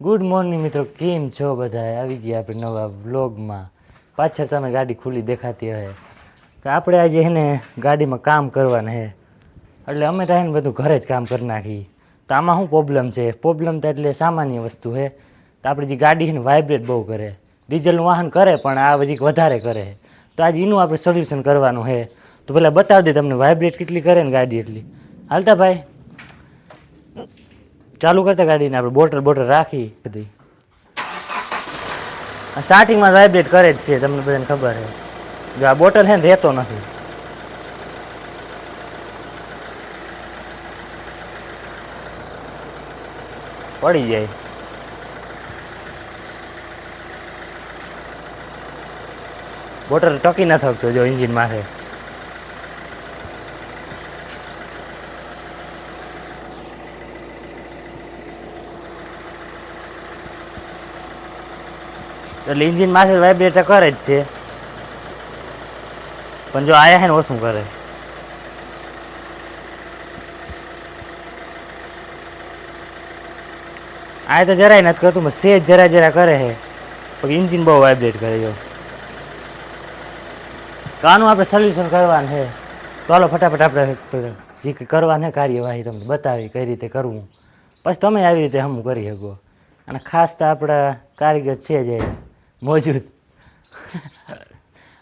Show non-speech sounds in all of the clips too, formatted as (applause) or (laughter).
Good morning મિત્રો. કેમ છો બધા આવી ગયા આપણે નવા વ્લોગમાં. પાછળ તમે ગાડી ખુલ્લી દેખાતી હોય તો આપણે આજે એને ગાડીમાં કામ કરવાના હે. એટલે અમે તો એને બધું ઘરે જ કામ કરી નાખી. તો આમાં શું પ્રોબ્લેમ છે? પ્રોબ્લેમ તો એટલે સામાન્ય વસ્તુ છે તો આપણી જે ગાડી છે ને વાઇબ્રેટ બહુ કરે. ડીઝલનું વાહન કરે પણ આ બધી વધારે કરે. તો આજે એનું આપણે સોલ્યુશન કરવાનું છે તો પહેલાં બતાવી દે તમને વાઇબ્રેટ કેટલી કરે ને ગાડી એટલી. હાલતા ભાઈ? ચાલુ કરતા ગાડીને આપણે બોટલ બોટલ રાખી. બધી. સ્ટાર્ટિંગમાં વાઇબ્રેટ કરે જ છે તમને બધાને ખબર છે. જો આ બોટલ છે ને રહેતો નથી. પડી જાય. બોટલ ટકી ન થકતો જો એન્જિન માથે. એટલે એન્જિન માથે વાઇબ્રેટ કરે જ છે. પણ જો આયા છે ને ઓછું કરે. આ તો જરાય નથી કરતું, પણ સેજ જરા જરા કરે છે પણ ઇન્જિન બહુ વાઇબ્રેટ કરે જો. આનું આપણે સોલ્યુશન કરવાનું છે હાલો ફટાફટ આપણે જે કરવાને કાર્યવાહી તમને બતાવી કઈ રીતે કરવું. પછી તમે આવી રીતે હમ કરી શકો. અને ખાસ તો આપણા કારીગર છે જે મોજૂદ.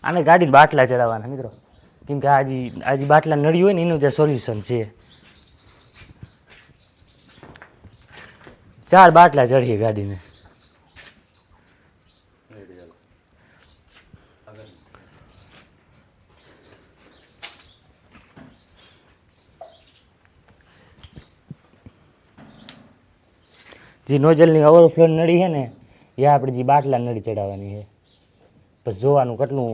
આને ગાડીને બાટલા ચડાવવાના, મિત્રો. કેમ કે આજી આજી બાટલા નડ્યું હોય ને, એનું જે સોલ્યુશન છે. ચાર બાટલા ચડીએ ગાડીને. જે નોઝલની ઓવરફ્લો નડી છે ને એ આપણે જે બાટલા નળી ચડાવવાની છે. પછી જોવાનું કેટલું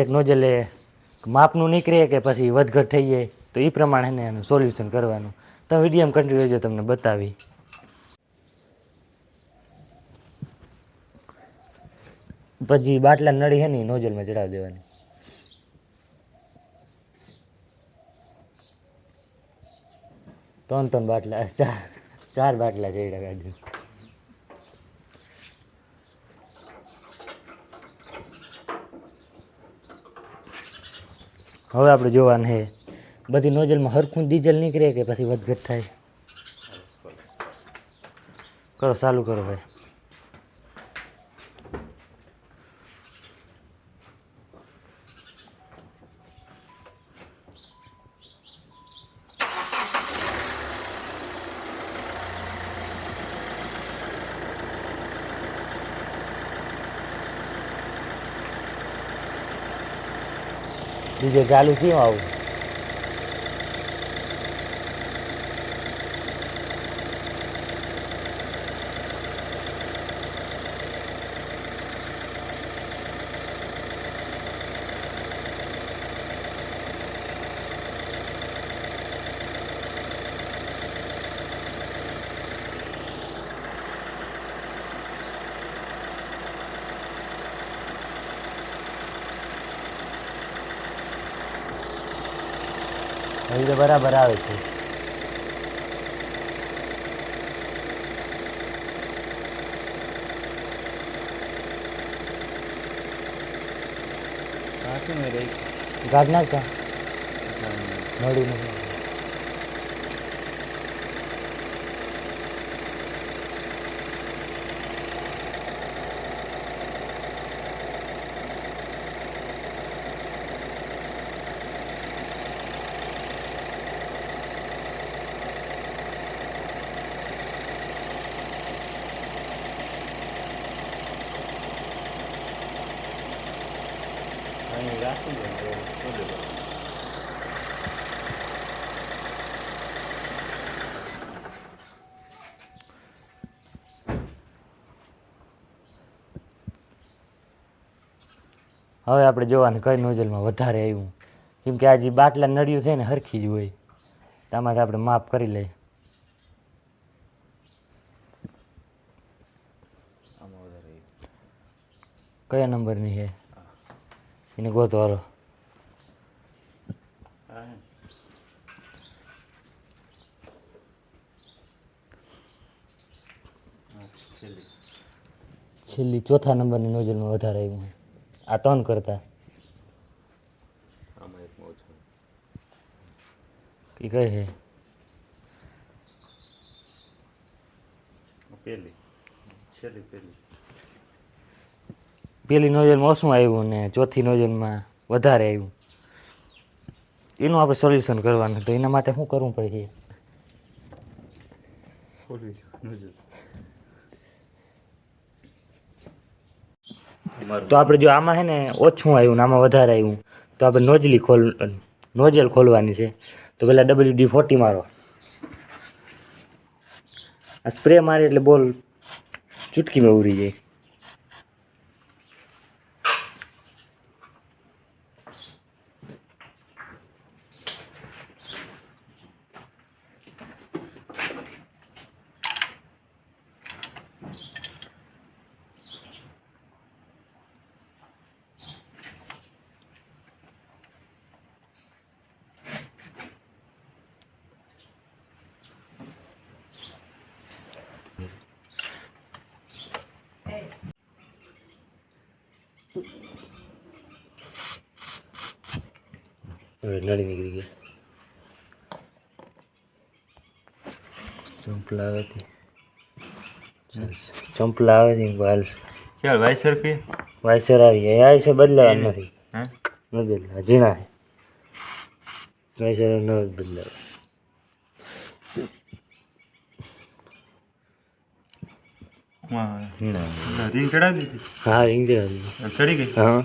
એક નોઝલે માપનું નીકળે કે પછી વધઘટ થઈ જાય, તો એ પ્રમાણે એનું સોલ્યુશન કરવાનું. તો વિડીયમ કન્ટિન્યુ જો તમને બતાવી. પછી બાટલા નળી છે ને નોઝલમાં ચડાવી દેવાની. ત્રણ ત્રણ બાટલા, ચાર ચાર બાટલા ચડ્યા ગાડી હવે આપણે જોવાનું છે. બધી નોઝલમાં હરખું ડીઝલ નીકળે કે પછી વધઘટ થાય? કરો, ચાલુ કરો ભાઈ. ડીજે ચાલુ થયું આવું. બરાબર આવે છે. ગાઢ નાખતા નડી નથી હવે આપણે જોવાનું કઈ નોઝલમાં વધારે આવ્યું. કેમ કે આજે બાટલા નળિયું થાય ને હરખી જ હોય. આમાંથી આપણે માફ કરી લઈએ. કયા નંબરની છે? એને ગોતો હાલો છે છેલ્લી ચોથા નંબરની નોઝલમાં વધારે આવ્યું આ ત્રણ કરતા. એ કઈ છે? પેલી. છેલ્લી પહેલી નોઝલમાં ઓછું આવ્યું ને ચોથી નોઝલમાં વધારે આવ્યું. એનું આપણે સોલ્યુશન કરવાનું તો એના માટે શું કરવું પડે? તો આપણે જો આમાં છે ને ઓછું આવ્યું ને આમાં વધારે આવ્યું, તો આપણે નોજલી ખોલ, નોઝલ ખોલવાની છે. તો પહેલાં ડબલ્યુ ડી ફોર્ટી મારો. આ સ્પ્રે મારે એટલે બોલ ચૂટકીમાં ઉરી જાય. નળી નીકળી ગઈ ચંપલા આવે ચંપલા આવે હાલશે ચાલ વાયસર કે વાયસર આવી ગયા છે બદલાવા નથી હા નથી બદલાવા ઝીણા છે વાયસર ન બદલાવા રીંગ ચડાવી દીધી હા રીંગ દીધી ચડી ગઈ હા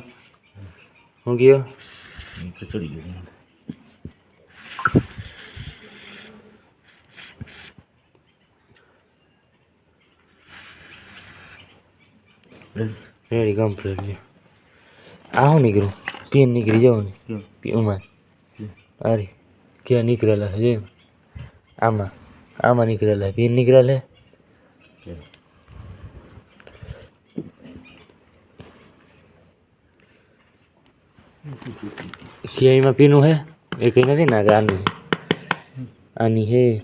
હું ગયો ચડી ગઈ રેડી કમ્પ્લીટ લ્યો આ હું નીકળું. પેન નીકળી જાવ ને પીમાં અરે ક્યાં નીકળેલા છે? આમાં. આમાં નીકળેલા પીન નીકળેલા ક્યાં એમાં પીનું હે એ કઈ નથી ના આની આની હે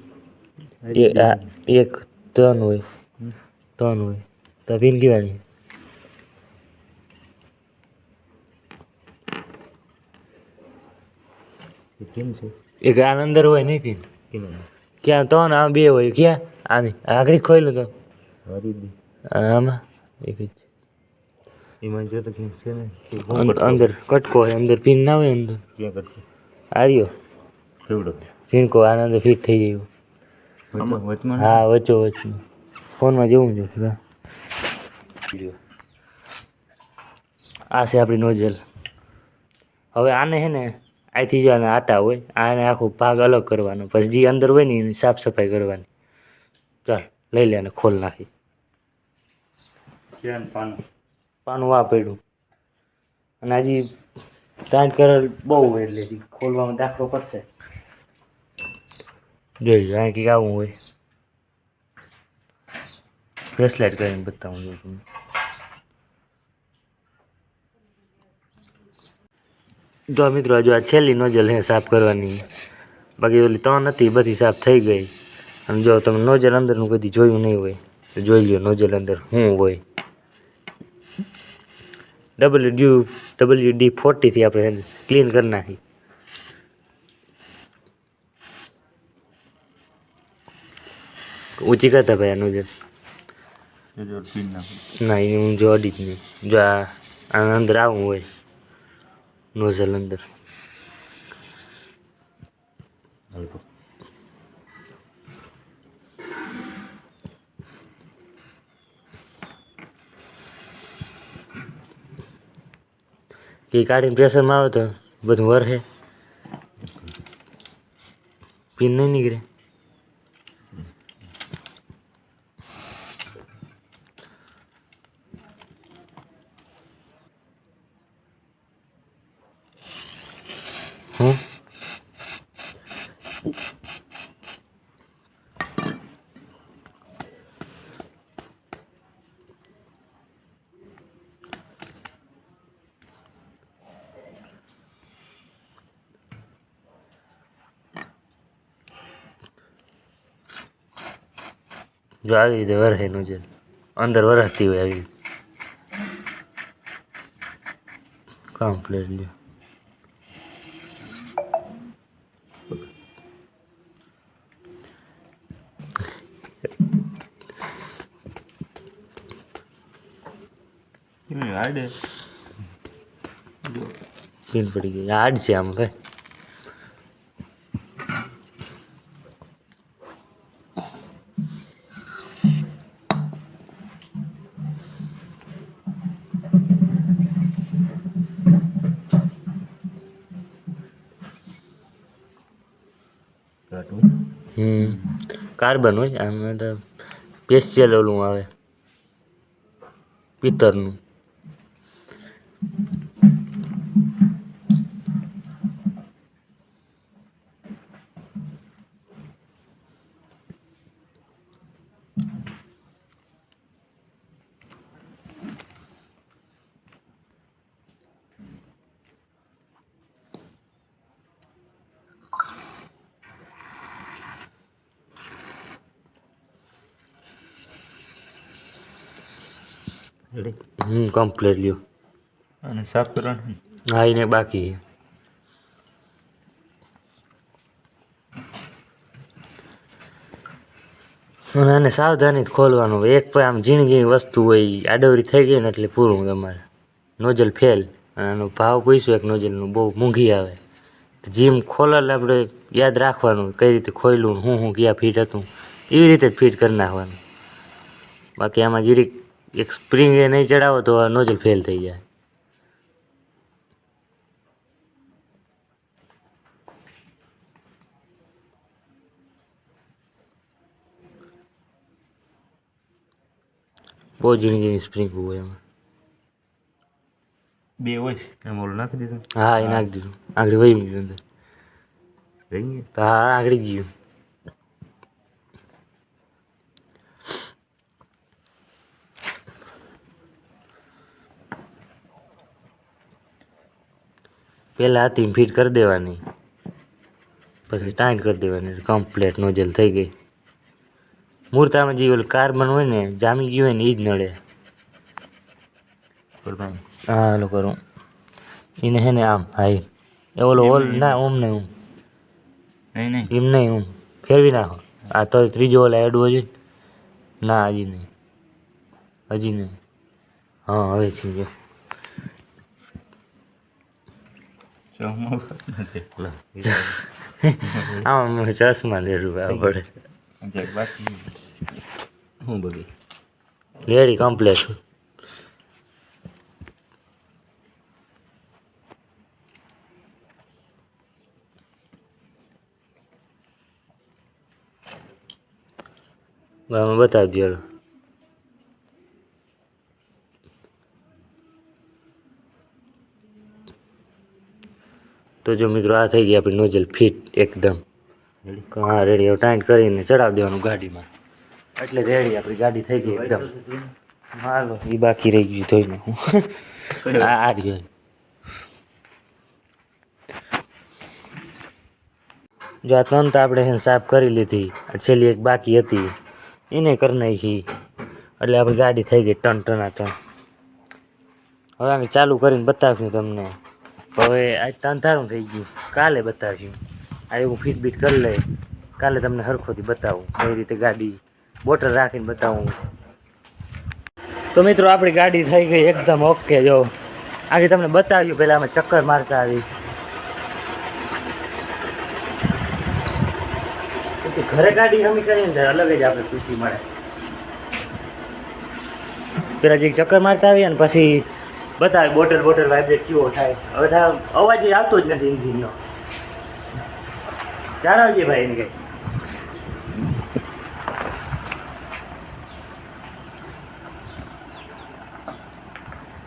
એક ત્રણ હોય ત્રણ હોય તો પીન છે એક આનંદર હોય નહીં પીન ક્યાં ત્રણ આ બે હોય ક્યાં આની આગળ ખોઈ ખોઈલું તો આમાં એક જ એમાં જો તો કેમ છે ને અંદર કટકો હોય અંદર પિન ના હોય અંદર. ક્યાં કટકો? આર્યો. કેવડો? ફીણકો આના અંદર ફિટ થઈ ગયું. વચમાં હા વચ્ચો વચ્ચે. ફોનમાં જોવું જો હા. આ છે આપણી નોઝલ. હવે આને છે ને અહીંથી જો આને આટા હોય આને આખો ભાગ અલગ કરવાનો. પછી જે અંદર હોય ને એની સાફ સફાઈ કરવાની. ચાલ લઈ લે અને ખોલ નાખી. પાનું? પાનું આ પડ્યું. અને હજી ટાઈટ કરેલ બહુ એટલે ખોલવામાં દાખલો પડશે. જોઈ અહીં કંઈક આવું હોય. ફ્લેશલાઇટ કરીને બતાવું છું તમને. જો મિત્રો, હજુ આ છેલ્લી નોઝલ હે સાફ કરવાની. બાકી ઓલી ત્રણ હતી, બધી સાફ થઈ ગઈ. અને જો તમે નોઝલ અંદરનું કદી જોયું નહીં હોય, તો જોઈ લો નોઝલ અંદર શું હોય. ડબલ્યુ ડ્યુ ડબલ્યુ ડી ફોર્ટીથી આપણે ક્લીન કરી નાખી ઊંચી કરતા ભાઈ આનું જે એ જો પીન નાખું ના એ હું જો અડી જ નહીં જો આ આના અંદર આવું હોય નોઝલ અંદર એ કાઢીને પ્રેશરમાં આવે તો બધું વરહે. પીન નહીં નીકળે. જો આવી રીતે વરહે છે. અંદર વરસતી હોય આવી. રીતે લ્યો. પીન પડી ગઈ. હાડ છે આમ ભાઈ. કાર્બન હોય આમ તો સ્પેશિયલ ઓલું આવે. પિત્તરનું હમ કમ્પ્લીટ લ્યો. અને સાફ કરવાનું હા એને બાકી. અને આને સાવધાની ખોલવાનું. હોય. એક પણ આમ ઝીણી ઝીણી વસ્તુ હોય આડવરી થઈ ગઈ ને એટલે પૂરું તમારે નોજલ ફેલ. અને આનો ભાવ પૂછ્યો એક નોજલનું બહુ મોંઘી આવે. જીમ ખોલાલ આપણે યાદ રાખવાનું કઈ રીતે ખોલ્યું હું હું ક્યાં ફિટ હતું. એવી રીતે જ ફિટ કરી નાખવાનું. બાકી આમાં જીરીક એક સ્પ્રિંગ એ નહીં ચડાવો તો આ નોઝલ ફેલ થઈ જાય. બહુ ઝીણી ઝીણી સ્પ્રિંગ હોય એમાં. બે હોય એમ ઓલું નાખી દીધું? હા એ નાખી દીધું. આગળ વહી ગયું તો હા આગળ ગયું. પહેલાં હાથી ફિટ કરી દેવાની. પછી ટાઈટ કરી દેવાની. કમ્પ્લેટ નોઝલ થઈ ગઈ. મૂર્તામાં જે ઓલું કાર્બન હોય ને જામી ગયું હોય ને એ જ નડે. હા ઓલો કરું. એને હે ને આમ હાઈ એ ઓલો ઓલ ના ઓમ ને ઓમ. નહીં નહીં. એમ નહીં ઓમ. ફેરવી નાખો. આ તો ત્રીજો ઓલા એડ છે ના. હજી નહીં. હજી નહીં. હા હવે છે જો ચોમાં નથી લા, (laughs) આમ મને ચશ્મા લેડું પડે. હું બગી રેડી કમ્પ્લેટ બતાવી દો તો જો મિત્રો આ થઈ ગઈ આપણી નોઝલ ફિટ એકદમ. રેડી હા રેડી હવે ટાઈટ કરીને ચડાવી દેવાનું ગાડીમાં. એટલે રેડી આપણી ગાડી થઈ ગઈ એકદમ. હાલો એ બાકી રહી ગયું ધોઈને (laughs) આ આ રહ્યો. જો આ ત્રણ તો આપણે એને સાફ કરી લીધી આ છેલ્લી એક બાકી હતી. એને કરી નાખી. એટલે આપણી ગાડી થઈ ગઈ ટન ટના ટન હવે આને ચાલુ કરીને બતાવીશું તમને. હવે આજ તો અંધારું થઈ ગયું. કાલે બતાવશું. આ હું ફીટ બીટ કરી લઈ. કાલે તમને હરખોથી બતાવું. કઈ રીતે ગાડી બોટલ રાખીને બતાવું. તો મિત્રો, આપણી ગાડી થઈ ગઈ એકદમ ઓકે, જો. આખી તમને બતાવ્યું પહેલાં અમે ચક્કર મારતા આવી. ઘરે ગાડી રમી કરીને અલગ જ આપણે ખુશી મળે. પેલા જે ચક્કર મારતા આવીએ ને પછી બતાવે બોટલ બોટલ વાઇબ્રેટ કેવો થાય? હવે અવાજ આવતો જ નથી ઇન્જિનનો જાણવજે ભાઈ એમ કે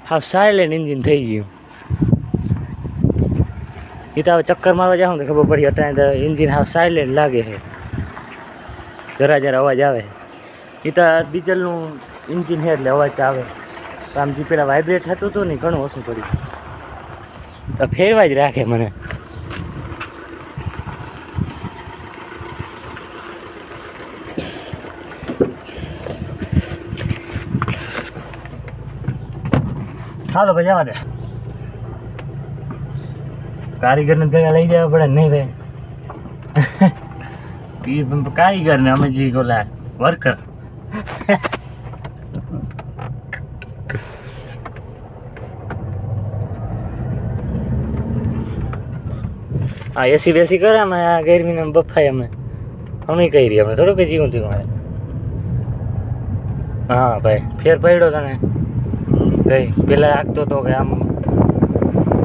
હા સાયલેન્ટ એન્જિન થઈ ગયું. એ તો હવે ચક્કર મારવા જાઉં તો ખબર પડી અટાણે તો એન્જિન હાવ સાયલેન્ટ લાગે છે. જરા જરા અવાજ આવે. એ તો ડીઝલનું ઇન્જિન છે એટલે અવાજ તો આવે. આમ જે પેલા વાઇબ્રેટ થતું હતું ને ઘણું ઓછું પડ્યું. ફેરવા જ રાખે મને. હાલો ભાઈ, જવા દે. કારીગરને ગયા લઈ જવા પડે નહીં ભાઈ? (laughs) ઈ કારીગર ને અમે જે ઓલા વર્કર હા એસી બેસી કરે અમે, આ ગરમીને બફાય અમે. અમે કહી રહ્યા અમે થોડું કઈ જીવું થયું મારે. હા, ભાઈ, ફેર પડ્યો તને. કઈ, પેલા આગતો તો કે આમ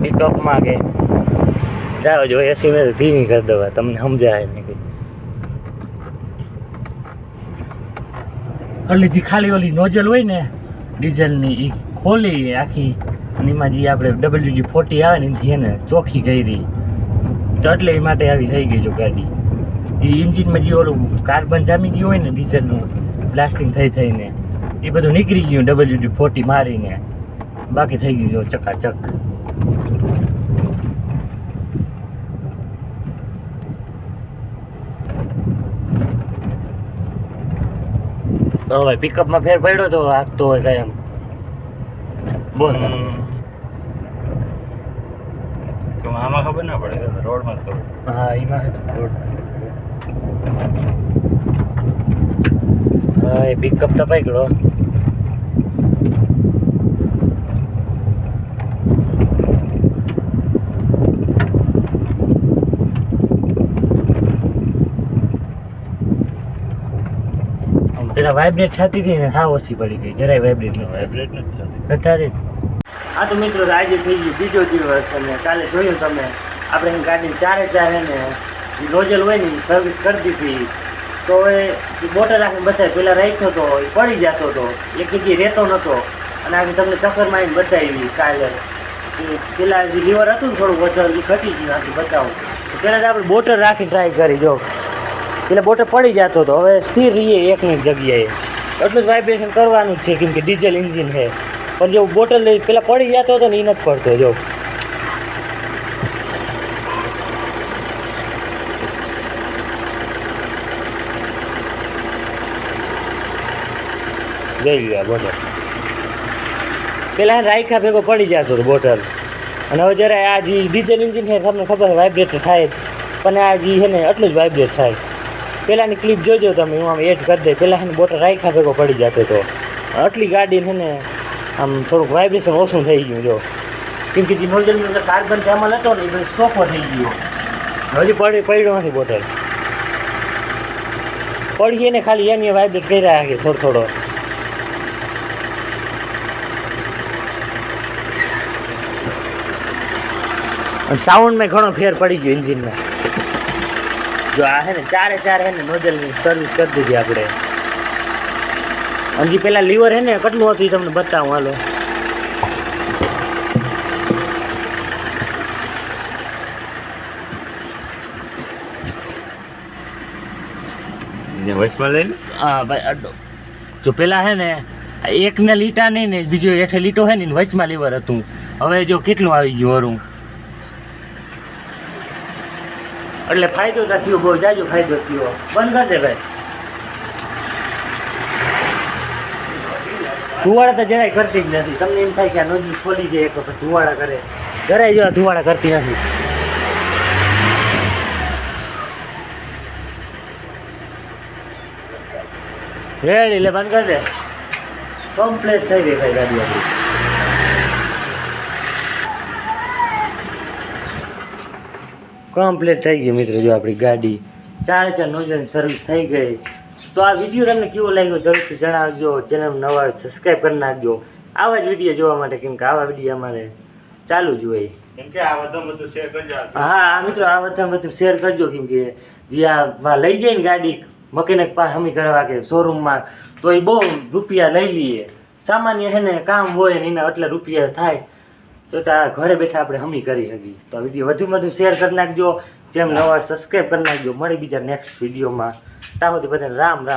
પિકઅપમાં કે. જાઓ, જો એસી મેં ધીમી કરી દવા, તમને સમજાય નહીં કઈ. એટલે જે ખાલી ઓલી નોઝલ હોય ને, ડીઝલની એ ખોલી આખી, અને એમાં જે આપણે ડબલ્યુ જી ફોર્ટી આવે ને એનાથી એને ચોખ્ખી કરી. તો એટલે એ માટે આવી થઈ ગઈ જો ગાડી. એ એન્જિનમાં જે ઓલું કાર્બન જામી ગયું હોય ને, ડીઝલનું બ્લાસ્ટિંગ થઈ થઈને, એ બધું નીકળી ગયું ડબલ્યુ ડી ફોર્ટી મારીને. બાકી થઈ ગયું જો ચકાચક. હવે પિકઅપમાં ફેર પડ્યો તો આગતો હોય કાંઈ એમ. બોલ કે આમાં ખબર ના પડે રોડમાં તો. હા એમાં રોડ હા એ પિકઅપ તો ગયો. પેલા વાઇબ્રેટ થતી હતી ને હા ઓછી પડી ગઈ જરાય વાઇબ્રેટ ન વાઇબ્રેટ નથી થતી. હા તો મિત્રો આજે થઈ ગયું બીજો દિવસ અને કાલે જોયું તમે. આપણે ગાડી ચારે ચાર ને નોઝલ હોય ને સર્વિસ કરી દીધી. તો એ બોટલ રાખીને બતાવી પેલા રાખ્યો હતો, એ પડી જતો હતો. એક જગ્યાએ રહેતો નહોતો અને આજે તમને ચક્કર મારીને બતાવી કાલે. પેલા જે લીવર હતું ને થોડું વધારે, એ ઘટી ગયું, આથી બતાવું તો પહેલાં તો આપણે બોટલ રાખી ટ્રાય કરી, જો. પેલા બોટર પડી જતો હતો, હવે સ્થિર રહીએ એકની એક જગ્યાએ. એટલું જ વાઇબ્રેશન કરવાનું જ છે, કેમ કે ડીઝલ એન્જિન છે. પણ જો બોટલ પેલા પડી જતો હતો ને એ નથી પડતો, જો. જઈ ગયા બોટલ. પહેલાં રાયખા ભેગો પડી જતો હતો બોટલ. અને હવે જ્યારે આ જે ડીઝલ એન્જિન છે તમને ખબર વાઇબ્રેટ થાય પણ આ જે છે ને, એટલું જ વાઇબ્રેટ થાય. પહેલાંની ક્લિપ જોજો તમે, હું આમ એડ કરી દે પહેલાં બોટલ રાયખા ભેગો પડી જતો હતો. આટલી ગાડી છે ને, આમ થોડુંક વાઇબ્રેશન ઓછું થઈ ગયું, જો. કેમ કે જે નોઝલની અંદર કાર્બન જામલ હતો ને, એ બધો સોફો થઈ ગયો. હજી પડી, પડ્યો નથી બોટલ. પડીએ ને ખાલી એમ વાઇબ્રેટ કરી રહ્યા છે, થોડો થોડો. અને સાઉન્ડમાં ઘણો ફેર પડી ગયો એન્જિનમાં જો આ છે ને ચારે ચાર છે ને નોઝલની સર્વિસ કરી દીધી આપણે. હજી પેલા લીવર છે ને કેટલું હતું એ તમને બતાવું હાલો. લઈને હા ભાઈ અડો જો પેલા છે ને એકને લીટા નહીં ને બીજો હેઠે લીટો છે ને વચમાં લીવર હતું. હવે જો કેટલું આવી ગયું હરું એટલે ફાયદો તો થયો, બહુ જાજો ફાયદો થયો. બંધ કરી દે ભાઈ. ધુવાડા તો જરાય કરતી જ નથી. તમને એમ થાય કે આ નદી ખોલી જાય એક વખત ધુવાડા કરે. જરાય જો ધુવાડા કરતી નથી. રેડી એટલે બંધ કરી દે. કમ્પ્લેટ થઈ ગઈ ભાઈ ગાડી આપણી. કમ્પ્લીટ થઈ ગયું મિત્રો જો આપણી ગાડી ચાર ચાર નોઝલની સર્વિસ થઈ ગઈ. તો આ વીડિયો તમને કેવો લાગ્યો જરૂરથી જણાવજો. ચેનલ નવા સબસ્ક્રાઈબ કરી નાખજો. આવા જ વીડિયો જોવા માટે કેમ કે આવા વીડિયો અમારે ચાલુ જ હોય. કેમ બધું બધું શેર કરજો હા આ મિત્રો આ બધા બધું શેર કરજો કેમ કે જે આ લઈ જાય ને ગાડી મકેનિક પાસે હમી કરવા કે શોરૂમમાં તો એ બહુ રૂપિયા લઈ લઈએ. સામાન્ય છે ને કામ હોય ને એના એટલા રૂપિયા થાય. તો તો ઘરે બેઠા આપણે હમી કરી શકીએ તો વીડિયો વધુ વધુ શેર કરી નાખજો. જેમ નવા સબસ્ક્રાઈબ કરી નાખજો. મળી બીજા નેક્સ્ટ વિડીયોમાં ત્યાં સુધી બધાને રામ રામ.